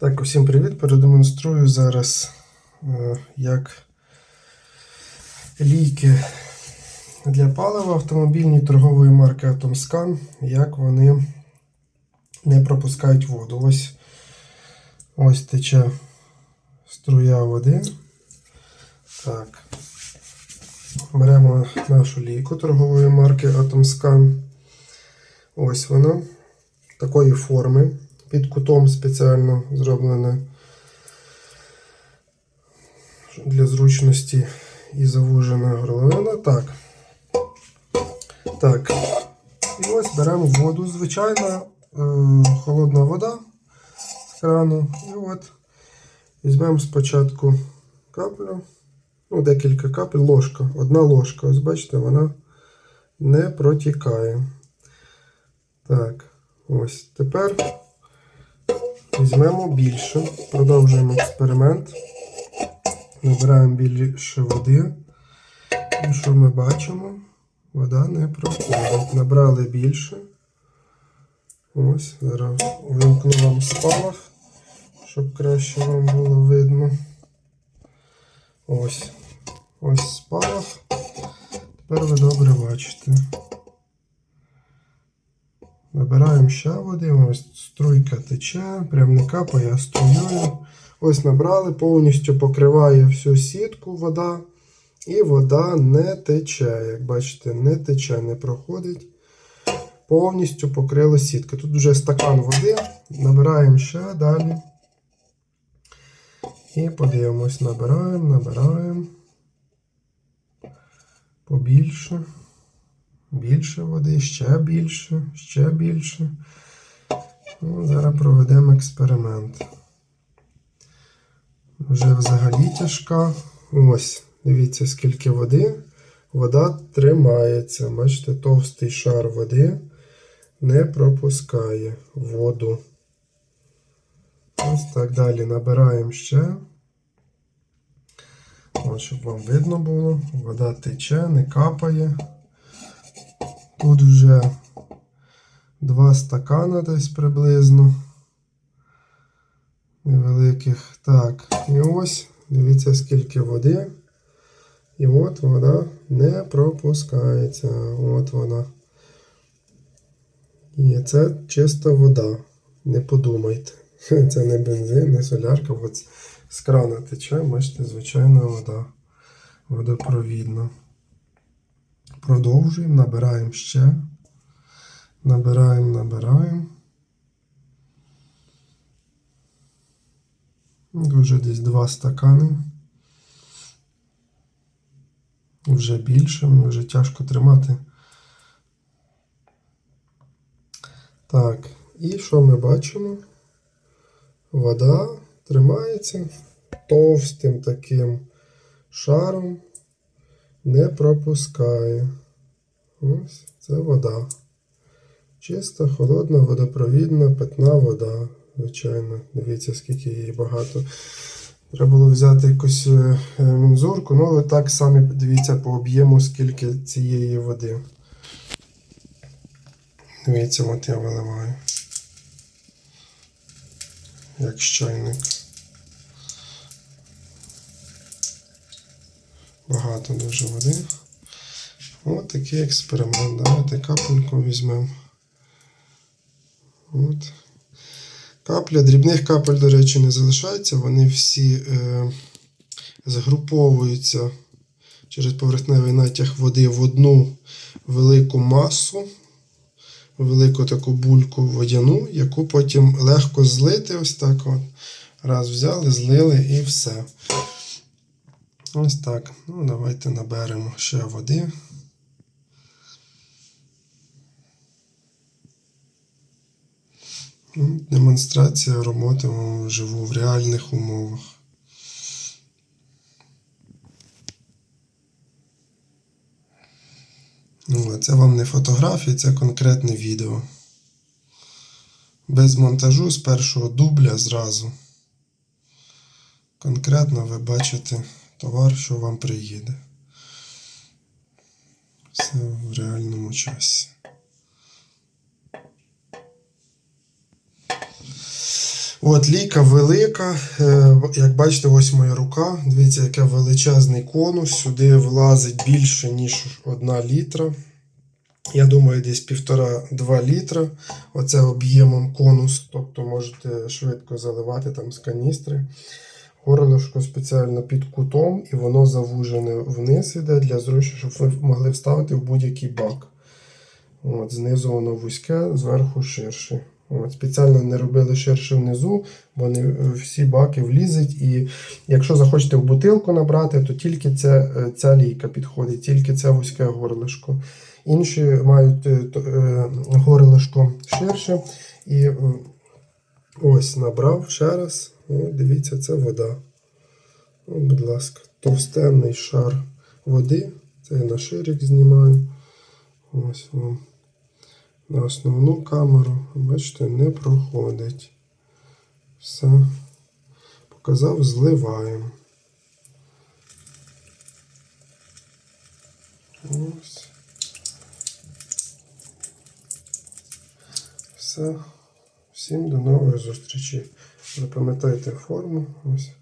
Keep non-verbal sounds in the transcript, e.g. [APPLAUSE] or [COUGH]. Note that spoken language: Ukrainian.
Так, усім привіт! Продемонструю зараз, е, як ліки для палива автомобільні торгової марки Atomscan, як вони не пропускають воду. Ось, ось тече струя води. Так. Беремо нашу лійку торгової марки Atomscan. Ось вона такої форми. Під кутом спеціально зроблене для зручності і завужена горловина. Так. Так. І ось беремо воду. Звичайна е, холодна вода з крану. І от візьмемо спочатку каплю. Ну, декілька капель, ложка. Одна ложка. Ось бачите, вона не протікає. Так, ось. Тепер візьмемо більше. Продовжуємо експеримент. Набираємо більше води. І що ми бачимо? Вода не проходить. Набрали більше. Ось, зараз увімкну вам спалах, щоб краще вам було видно. Ось. Ось спалах. Тепер ви добре бачите. Набираємо ще води, ось струйка тече, прям не капає, а струєю. Ось набрали, повністю покриває всю сітку вода. І вода не тече. Як бачите, не тече, не проходить. Повністю покрила сітка. Тут вже стакан води. Набираємо ще далі. І подивимось, набираємо, набираємо. Побільше. Більше води, ще більше, ще більше. Ну, зараз проведемо експеримент. Вже взагалі тяжка. Ось, дивіться, скільки води. Вода тримається. Бачите, товстий шар води не пропускає воду. Ось так далі набираємо ще. Ось, щоб вам видно було. Вода тече, не капає. Тут вже два стакана десь приблизно. Невеликих. Так, і ось, дивіться, скільки води. І от вона не пропускається. От вона. І це чиста вода. Не подумайте. [LAUGHS] Це не бензин, не солярка. От з крана тече, бачите, звичайна вода. Водопровідна. Продовжуємо, набираємо ще. Набираємо, набираємо. Вже десь два стакани. Вже більше, мені вже тяжко тримати. Так, і що ми бачимо? Вода тримається товстим таким шаром не пропускає. Ось це вода. Чиста, холодна, водопровідна, питна вода. Звичайно, дивіться, скільки її багато. Треба було взяти якусь е, е, мензурку, ну але так самі дивіться по об'єму, скільки цієї води. Дивіться, от я виливаю. Як чайник. Багато дуже води. Ось такий експеримент. Давайте капельку візьмемо. От. Капля, дрібних капель, до речі, не залишається. Вони всі е, згруповуються через поверхневий натяг води в одну велику масу, велику таку бульку водяну, яку потім легко злити. Ось так. от. Раз взяли, злили і все. Ось так. Ну, давайте наберемо ще води. Ну, Демонстрація роботи вживу в реальних умовах. Ну, це вам не фотографії, це конкретне відео. Без монтажу з першого дубля зразу. Конкретно ви бачите товар, що вам приїде. Все в реальному часі. От лійка велика. Е, Як бачите, ось моя рука. Дивіться, який величезний конус. Сюди влазить більше, ніж одна літра. Я думаю, десь півтора-два літра. Оце об'ємом конус, тобто можете швидко заливати там з каністри. Горлишко спеціально під кутом, і воно завужене вниз іде для зручності, щоб ви могли вставити в будь-який бак. От, знизу воно вузьке, зверху ширше. От, спеціально не робили ширше внизу, бо не всі баки влізуть. І якщо захочете в бутилку набрати, то тільки ця, е, ця лійка підходить, тільки це вузьке горлишко. Інші мають е, е, горлишко ширше. І ось набрав ще раз. О, дивіться, це вода. О, будь ласка, товстенний шар води. Це я на ширик знімаю. Ось вам. На основну камеру, бачите, не проходить. Все. Показав, зливаємо. Ось. Все. Всім до нової зустрічі. Запам'ятайте форму. Ось.